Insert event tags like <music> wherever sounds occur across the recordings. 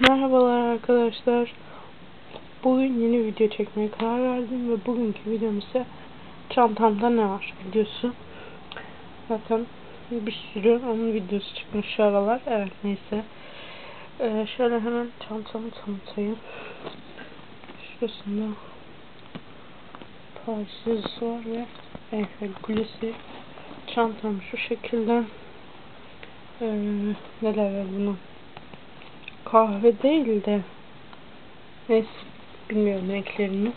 Merhabalar arkadaşlar. Bugün yeni video çekmeye karar verdim ve bugünkü videom ise çantamda ne var videosu. Zaten bir sürü onun videosu çıkmış şu aralar. Evet neyse. Ee, şöyle hemen çantamı tanıtayım. Şurasında Paris yazısı var ve Eiffel Kulesi. Çantam şu şekilde. Ee, neler var bunun? Kahve değil de neyse bilmiyorum renklerini.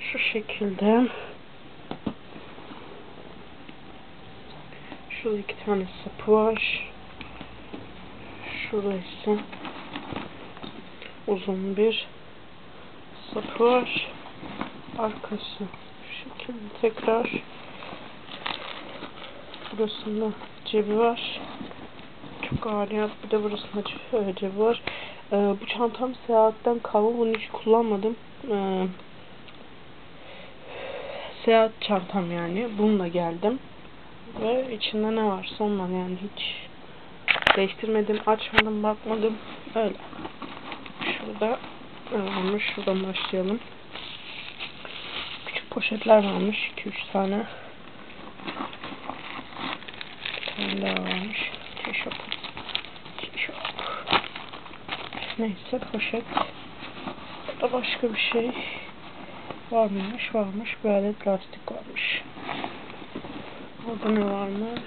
Şu şekilde. Şurada iki tane sapı var. Şurada ise uzun bir sapı var. Arkası şu şekilde tekrar. Burasında cebi var ya. Bir de burasında cebi var. Ee, bu çantam seyahatten kalma. Bunu hiç kullanmadım. Ee, seyahat çantam yani. Bununla geldim. Ve içinde ne varsa onunla yani hiç değiştirmedim, açmadım, bakmadım. Öyle. Şurada varmış? Şuradan başlayalım. Küçük poşetler varmış. 2-3 tane. Bir tane daha varmış. Tişört. Neyse poşet. Burada başka bir şey var mıymış? Varmış. Bir adet lastik varmış. Orada ne varmış?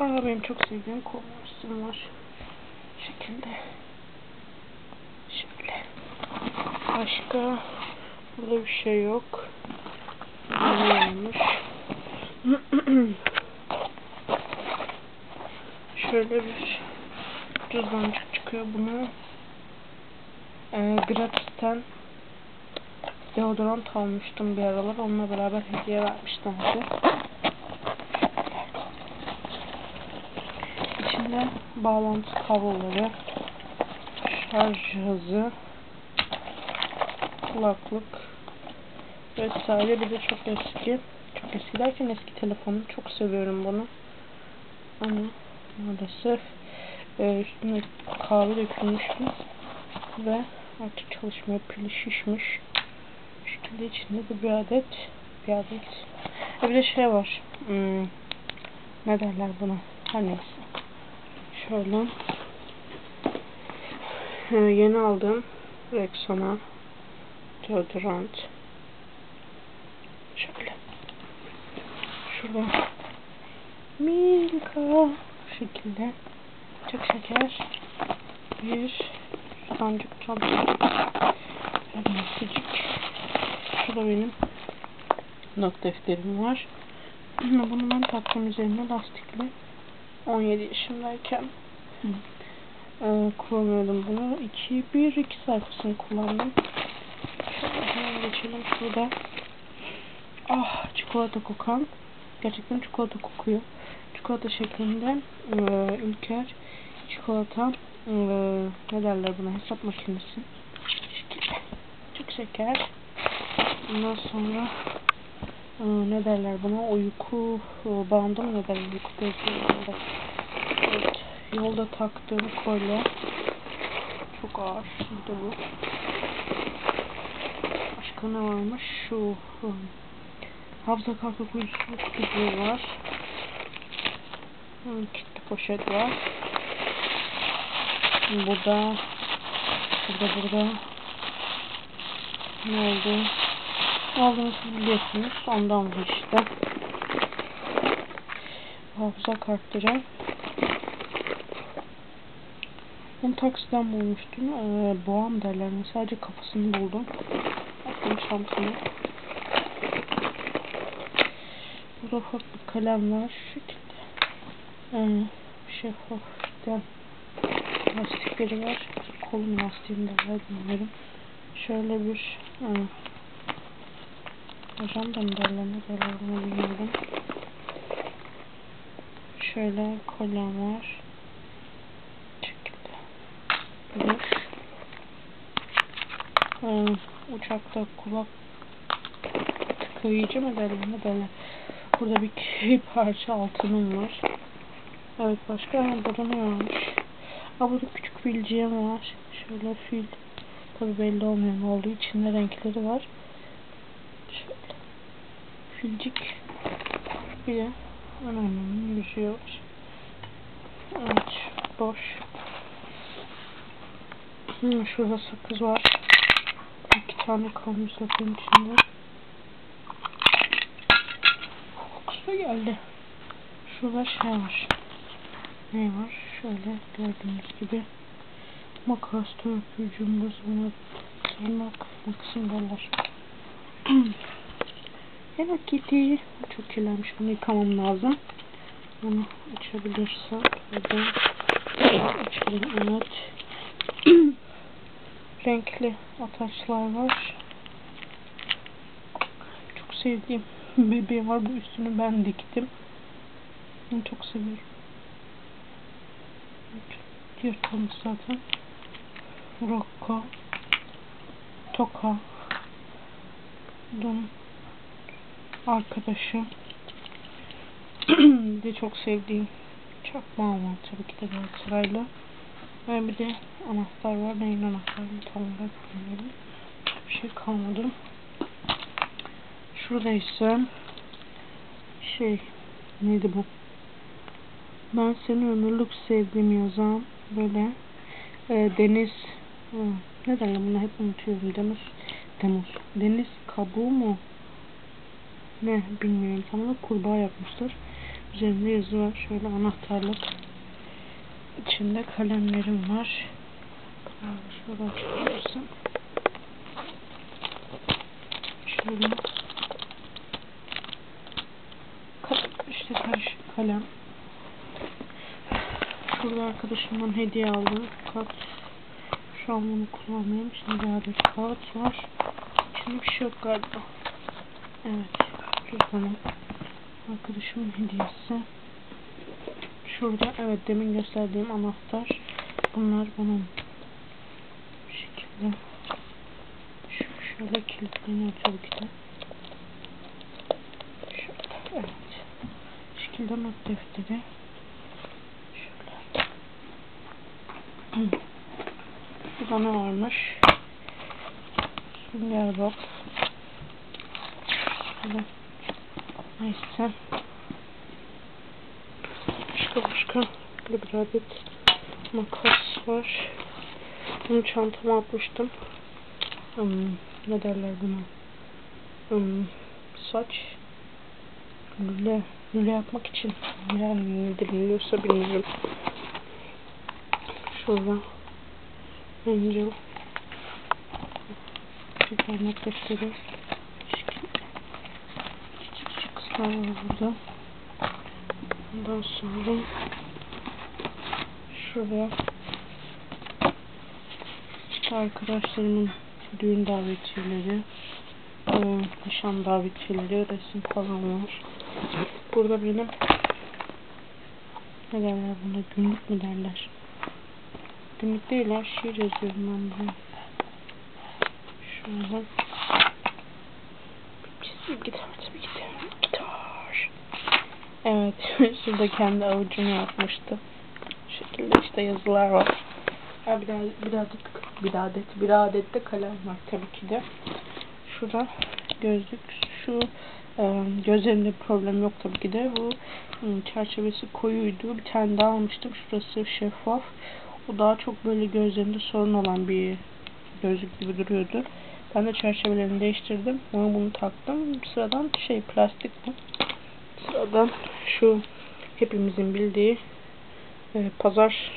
Aa benim çok sevdiğim konversiyum var. Şekilde. Şöyle. Başka burada bir şey yok. Ne varmış? <clears throat> şöyle bir cüzdancık çıkıyor. Bunu e, gratisten deodorant almıştım bir aralar. Onunla beraber hediye vermişlerdi. İçinde bağlantı kabloları, şarj cihazı, kulaklık vesaire. Bir de çok eski. Çok eski derken eski telefonum. Çok seviyorum bunu. Ama maalesef e, üstüne kahve dökülmüştü ve artık çalışmıyor pili şişmiş. Şekilde içinde de bir adet bir adet. E bir de şey var hmm, ne derler buna? Her neyse. Şöyle. E, yeni aldım Rexona deodorant. Şöyle. Şurada Milka. Şekilde çok şeker. Bir sancık çanta küçük şurada benim not defterim var. Bunu ben taktım üzerine lastikli 17 yaşındayken ee, kullanıyordum bunu. 2 1 2 sayfasını kullandım. Şöyle geçelim şurada. Ah çikolata kokan. Gerçekten çikolata kokuyor çikolata şeklinde e, ülker çikolata e, ne derler buna hesap makinesi. Çok şeker. Ondan sonra e, ne derler buna uyku e, bandı mı ne derler uyku bezleri evet, yolda taktığım kolye. Çok ağır şimdi bu. Başka ne varmış? Şu e, hafıza kartı kuyusu kutucuğu var Kitli poşet var. Burada burada burada ne oldu? Aldığını siz biliyorsunuz. Ondan bu işte. Hafıza kartları. Bunu taksiden bulmuştum. Ee, boğam derler. Sadece kafasını buldum. Bakın şampiyonu. Burada ufak bir kalem var. Şu Hmm, şeffaf işte lastikleri var. Kolum lastiğini de var bilmiyorum. Şöyle bir hmm, hocam da mı derler ne derler bilmiyorum. Şöyle kolyem var. şekilde. Bir hmm, uçakta kulak tıkayıcı mı derler ne derler. Burada bir <laughs> parça altınım var. Evet başka burada ne varmış? Ha burada küçük filciğim var. Şöyle fil. Tabi belli olmuyor ne olduğu. İçinde renkleri var. Şöyle. Filcik. Bir de anneannemin yüzüğü var. Evet. Boş. Hmm, şurada sakız var. İki tane kalmış zaten içinde. Kokusu geldi. Şurada şey var. Ne var? Şöyle gördüğünüz gibi makas, törpü, buna tırnak, makasın derler. <clears throat> evet gitti. Çok kirlenmiş. Bunu yıkamam lazım. Bunu açabilirsem. Buradan açalım. Evet. <clears throat> Renkli ataçlar var. Çok sevdiğim <laughs> bebeğim var. Bu üstünü ben diktim. Bunu çok seviyorum. Yırtılmış zaten. Rocco. Toka. Bunun arkadaşı. <clears throat> de çok sevdiğim çakmağım var tabii ki de Galatasaraylı. Ve bir de anahtar var. Neyin anahtarını tam olarak bilmiyorum. Bir şey kalmadı. Şurada ise şey neydi bu? Ben seni ömürlük sevdim yazan böyle. E, deniz. E, ne derler bunu? Hep unutuyorum. Deniz deniz deniz kabuğu mu? Ne? Bilmiyorum. Tam kurbağa yapmışlar. Üzerinde yazı var. Şöyle anahtarlık. İçinde kalemlerim var. Şöyle açabilirsem şöyle. İşte karışık kalem Şurada arkadaşımdan hediye aldım. Fakat şu an bunu kullanmıyorum. Şimdi bir adet kağıt var. İçinde bir şey yok galiba. Evet. Cüzdanım. Arkadaşımın hediyesi. Şurada evet demin gösterdiğim anahtar. Bunlar bunun. Bu şekilde. Şu şöyle kilitleniyor tabii ki de. Şöyle evet. Şekilde not defteri. Burada ne varmış? Sünger box. Şöyle. Neyse. Başka başka böyle bir adet makas var. Bunu çantama atmıştım. Hmm, ne derler buna? Hmm, saç lüle, lüle yapmak için yani ne deniliyorsa bilmiyorum. Şurada Angel bir parmak defteri küçük küçük kıslar var burada. Ondan sonra şurada işte arkadaşlarımın düğün davetçileri e, nişan davetçileri resim falan var. Burada benim ne derler buna günlük mü derler Değil ha şiir yazıyorum ben buraya. Şöyle. Çizim gitar tabii gitar. Gitar. Evet. <laughs> Şurada kendi avucunu yapmıştı. Bu şekilde işte yazılar var. Ha, bir, daha, bir adet bir adet bir adet de kalem var tabii ki de. Şurada gözlük şu e, gözlerimde problem yok tabii ki de. Bu ıı, çerçevesi koyuydu. Bir tane daha almıştım. Şurası şeffaf. Bu daha çok böyle gözlerinde sorun olan bir gözlük gibi duruyordu. Ben de çerçevelerini değiştirdim. Bunu bunu taktım. Sıradan şey plastik bu. Sıradan şu hepimizin bildiği e, pazar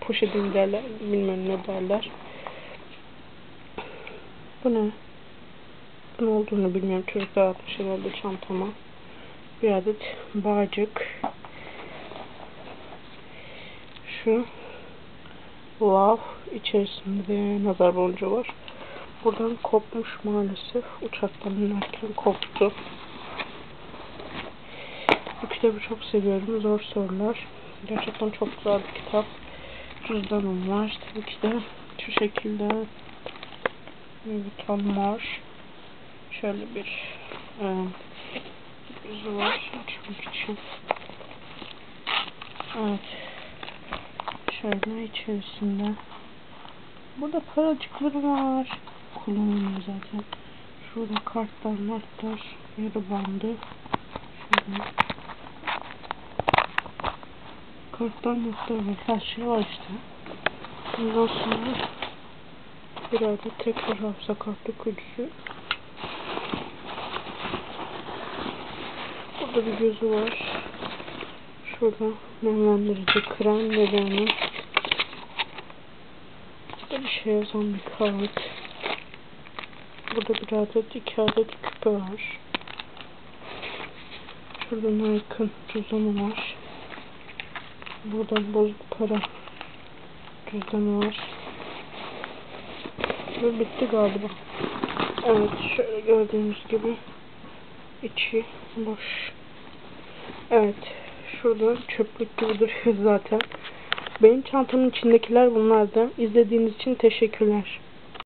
poşeti derler. Bilmem ne derler. Bu ne? Ne olduğunu bilmiyorum. Çocuklar atmış herhalde çantama. Bir adet bağcık şu love içerisinde nazar boncuğu var. Buradan kopmuş maalesef. Uçaktan inerken koptu. Bu kitabı çok seviyorum. Zor sorular. Gerçekten çok güzel bir kitap. Cüzdanım var. Tabii ki de şu şekilde bir ton var. Şöyle bir e, var. Açmak için. Evet Şöyle içerisinde. Burada paracıkları var. Kullanılmıyor zaten. Şurada kartlar, martlar, yarı bandı. Şöyle. Kartlar, martlar var. Her şey var işte. Ondan sonra bir adet tekrar hafıza kartı kutusu. Burada bir gözü var. Şurada nemlendirici krem ve şey yazan bir kağıt. Burada bir adet, iki adet küpe var. Şurada Nike'ın cüzdanı var. Burada bozuk para cüzdanı var. Ve bitti galiba. Evet şöyle gördüğünüz gibi içi boş. Evet şurada çöplük gibi duruyor <laughs> zaten. Benim çantamın içindekiler bunlardı. İzlediğiniz için teşekkürler.